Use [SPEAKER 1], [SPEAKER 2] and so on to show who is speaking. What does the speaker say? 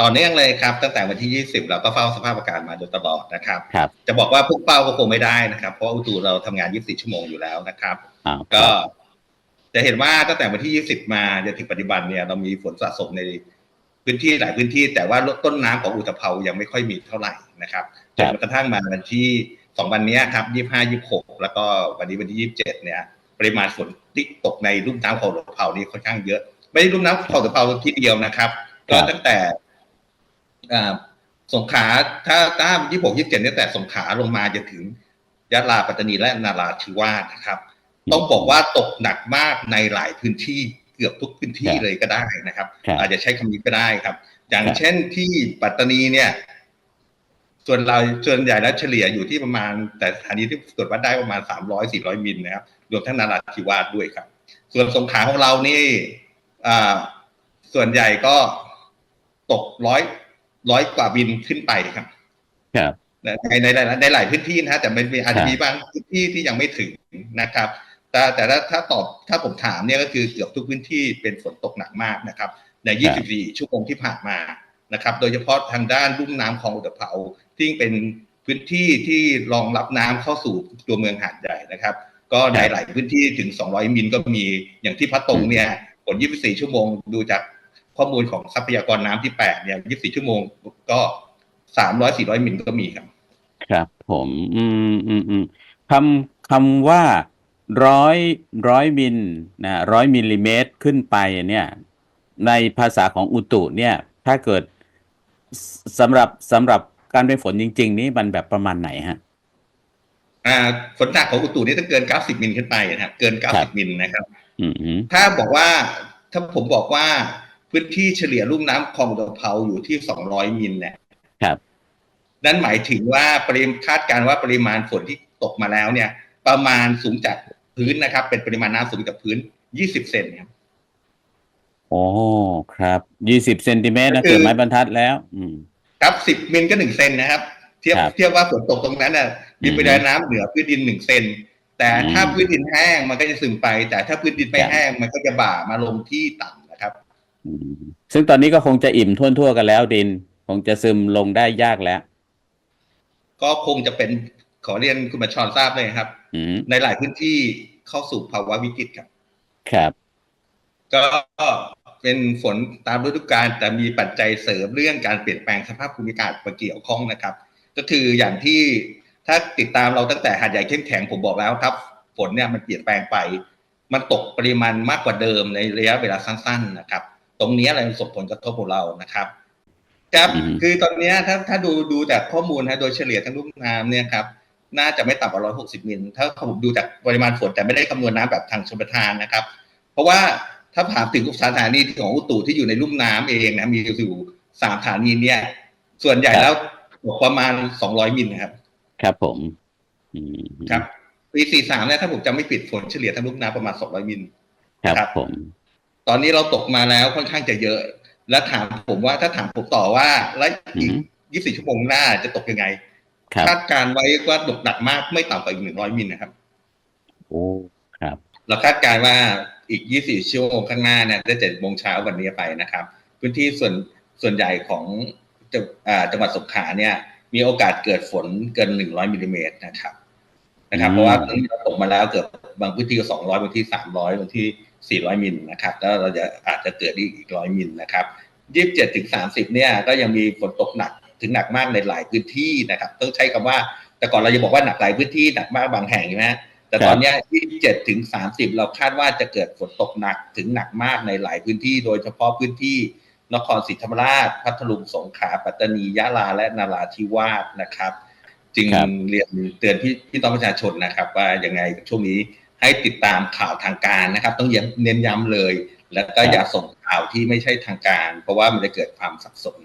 [SPEAKER 1] ต่อเนื่องเลยครับ ตั้งแต่วันที่ 20 เราก็เฝ้าสภาพอากาศมาโดยตลอดนะครับ
[SPEAKER 2] ครับ
[SPEAKER 1] จะบอกว่าพุ่งเป้าก็คงไม่ได้นะครับ เพราะว่าอุตุเราทำงาน 24 ชั่วโมงอยู่แล้วนะครับ
[SPEAKER 2] อ้าว
[SPEAKER 1] ก็ จะเห็นว่าตั้งแต่วันที่ 20 มาจนถึงปัจจุบันเนี่ยเรามีฝนสะสมในพื้นที่หลายพื้นที่ แต่ว่าต้นน้ำของอุตภเปายังไม่ค่อยมีเท่าไหร่นะครับจนกระทั่งมาวันที่สองวันเนี้ยครับ 25 26 แล้วก็วันนี้วันที่ 27 เนี่ย ปริมาณฝนที่ตกในลุ่มน้ำของอุตภเปานี่ค่อนข้างเยอะ ไม่ได้ลุ่มน้ำของอุตภเปาที่เดียวนะครับ ก็ตั้งแต่อ่า สงขลาถ้าถ้ายี่หกยี่เจ็ดเนี่ยแต่สงขลาลงมาจนถึงยะลาปัตตานีและนาราธิวาสนะครับ ต้องบอกว่าตกหนักมากในหลายพื้นที่เกือบทุกพื้นที่
[SPEAKER 2] ครับ
[SPEAKER 1] เลยก็ได้นะครับ
[SPEAKER 2] ครับ
[SPEAKER 1] อาจจะใช้คำนี้ก็ได้ครับ อย่าง
[SPEAKER 2] ครับ
[SPEAKER 1] เช่นที่ปัตตานีเนี่ย ส่วนเราส่วนใหญ่แล้วเฉลี่ยอยู่ที่ประมาณ แต่สถานีที่ตรวจวัดได้ประมาณสามร้อยสี่ร้อยมิลนะครับรวมทั้งนาราธิวาสด้วยครับ ส่วนสงขลาของเรานี่อ่าส่วนใหญ่ก็ตกร้อย ร้อยกว่าบินขึ้นไปครับ
[SPEAKER 2] ครับ
[SPEAKER 1] ในในในในหลายพื้นที่นะฮะแต่มันมีอาจจะมีบางพื้นที่ที่ยังไม่ถึงนะครับ แต่แต่ถ้าถ้าตอบถ้าผมถามเนี่ยก็คือเกือบทุกพื้นที่เป็นฝนตกหนักมากนะครับ ใน 24 ชั่วโมงที่ผ่านมานะครับ โดยเฉพาะทางด้านลุ่มน้ำคลองอุตภเปาที่เป็นพื้นที่ที่รองรับน้ำเข้าสู่ตัวเมืองหาดใหญ่นะครับ ก็ในหลายพื้นที่ถึง 200 มิลก็มีอย่างที่พัทงเนี่ยฝน 24 ชั่วโมงดูจาก ข้อมูลของทรัพยากรน้ำที่8เนี่ย24ชั่วโมงก็300 400มิลก็มีครับ
[SPEAKER 2] ครับผม อืมอืมอืมคำคำว่าร้อยร้อยมิลนะร้อยมิลลิเมตรขึ้นไปเนี่ยในภาษาของอุตุเนี่ย ถ้าเกิดสสำหรับสำหรับการเป็นฝนจริง ๆ นี่มันแบบประมาณไหนฮะ
[SPEAKER 1] อ่าฝนหนักของอุตุนี่ต้องเกิน90มิลขึ้นไปนะครับเกิน
[SPEAKER 2] ครับ
[SPEAKER 1] 90มิลนะครับ
[SPEAKER 2] อืมอืม
[SPEAKER 1] ถ้าบอกว่าถ้าผมบอกว่า พื้นที่เฉลี่ยลุ่มน้ำคลองอุตภเปาอยู่ที่ 200 มิลเนี่ย
[SPEAKER 2] ครับ
[SPEAKER 1] นั่นหมายถึงว่าปริมคาดการณ์ว่าปริมาณฝนที่ตกมาแล้วเนี่ย ประมาณสูงจากพื้นนะครับ เป็นปริมาณน้ำสูงจากพื้น 20 เซนครับ
[SPEAKER 2] โอ้ครับยี่สิบเซนติเมตรนะ
[SPEAKER 1] ก็คือ
[SPEAKER 2] เกือบไม้บรรทัดแล้ว อืม
[SPEAKER 1] ครับ10มิลก็1เซนนะครับ เทียบ
[SPEAKER 2] ครับ
[SPEAKER 1] เทียบว่าฝนตกตรงนั้นน่ะมีปริมาณน้ำเหนือพื้นดิน1เซนแต่ถ้า
[SPEAKER 2] อืม
[SPEAKER 1] พื้นดินแห้งมันก็จะซึมไป แต่ถ้าพื้นดินไม่
[SPEAKER 2] ครับ
[SPEAKER 1] แห้งมันก็จะบ่ามาลงที่ต่ำนะครับ
[SPEAKER 2] อืม ซึ่งตอนนี้ก็คงจะอิ่มทั่วทั่วๆกันแล้วดิน คงจะซึมลงได้ยากแล้ว
[SPEAKER 1] ก็คงจะเป็นขอเรียนคุณบัญชรทราบเลยครับ
[SPEAKER 2] อืม
[SPEAKER 1] ในหลายพื้นที่เข้าสู่ภาวะวิกฤตครับ
[SPEAKER 2] ครับ
[SPEAKER 1] ก็เป็นฝนตามฤดูกาลแต่มีปัจจัยเสริมเรื่องการเปลี่ยนแปลงสภาพภูมิอากาศมาเกี่ยวข้องนะครับ ก็คืออย่างที่ถ้าติดตามเราตั้งแต่หาดใหญ่เข้มแข็งผมบอกแล้วครับ ฝนเนี่ยมันเปลี่ยนแปลงไป มันตกปริมาณมากกว่าเดิมในระยะเวลาสั้น ๆ นะครับ ตรงนี้อะไรมันส่งผลกระทบกับเรานะครับครับ
[SPEAKER 2] อืม
[SPEAKER 1] คือตอนเนี้ยถ้าถ้าดูดูจากข้อมูลนะโดยเฉลี่ยทั้งลุ่มน้ำเนี่ยครับน่าจะไม่ต่ำกว่า 160 มิล ถ้าผมดูจากปริมาณฝนแต่ไม่ได้คำนวณน้ำแบบทางชลประทานนะครับ เพราะว่าถ้าถามถึงสถานีของอุตุที่อยู่ในลุ่มน้ำเองนะมีอยู่สามสถานีเนี่ย ส่วนใหญ่แล้วตกประมาณ 200 มิลนะครับ
[SPEAKER 2] ครับผมอืม
[SPEAKER 1] ครับปี 43เนี่ยถ้าผมจำไม่ผิดฝนเฉลี่ยทั้งลุ่มน้ำประมาณ 200 มิล
[SPEAKER 2] ครับ
[SPEAKER 1] ครับ
[SPEAKER 2] ผม
[SPEAKER 1] ตอนนี้เราตกมาแล้วค่อนข้างจะเยอะ และถามผมว่าถ้าถามผมต่อว่าแล้วอีก24ชั่วโมงหน้าจะตกยังไง
[SPEAKER 2] ครับ
[SPEAKER 1] คาดการณ์ไว้ว่าตกหนักมากไม่ต่ำกว่าอีก100มิลนะครับ
[SPEAKER 2] โอ้ครับ
[SPEAKER 1] เราคาดการณ์ว่าอีก24ชั่วโมงข้างหน้าเนี่ยจะ7โมงเช้าวันนี้ไปนะครับ พื้นที่ส่วนส่วนใหญ่ของจังอ่าจังหวัดสงขลาเนี่ย มีโอกาสเกิดฝนเกิน100มิลลิเมตรนะครับ นะครับ
[SPEAKER 2] อืม
[SPEAKER 1] เพราะว่าตอนนี้เราตกมาแล้วเกือบบางพื้นที่ก็200บางที่300บางที่ 400 มิลนะครับแล้วเราจะอาจจะเกิดอีกอีก 100 มิลนะครับ27ถึง30เนี่ยก็ยังมีฝนตกหนักถึงหนักมากในหลายพื้นที่นะครับ ต้องใช้คำว่าแต่ก่อนเราจะบอกว่าหนักหลายพื้นที่หนักมากบางแห่งใช่ไหมฮะแต่ตอนเนี้ย27ถึง30 เราคาดว่าจะเกิดฝนตกหนักถึงหนักมากในหลายพื้นที่ โดยเฉพาะพื้นที่นครศรีธรรมราช พัทลุงสงขลาปัตตานียะลาและนาราธิวาสนะครับ จึง
[SPEAKER 2] ครับ
[SPEAKER 1] เรียนเตือนพี่พี่น้องประชาชนนะครับ ว่ายังไงช่วงนี้ ให้ติดตามข่าวทางการนะครับ ต้องย้ำเน้นย้ำเลย แล้วก็อย่าส่งข่าวที่ไม่ใช่ทางการ เพราะว่ามันจะเกิดความสับสน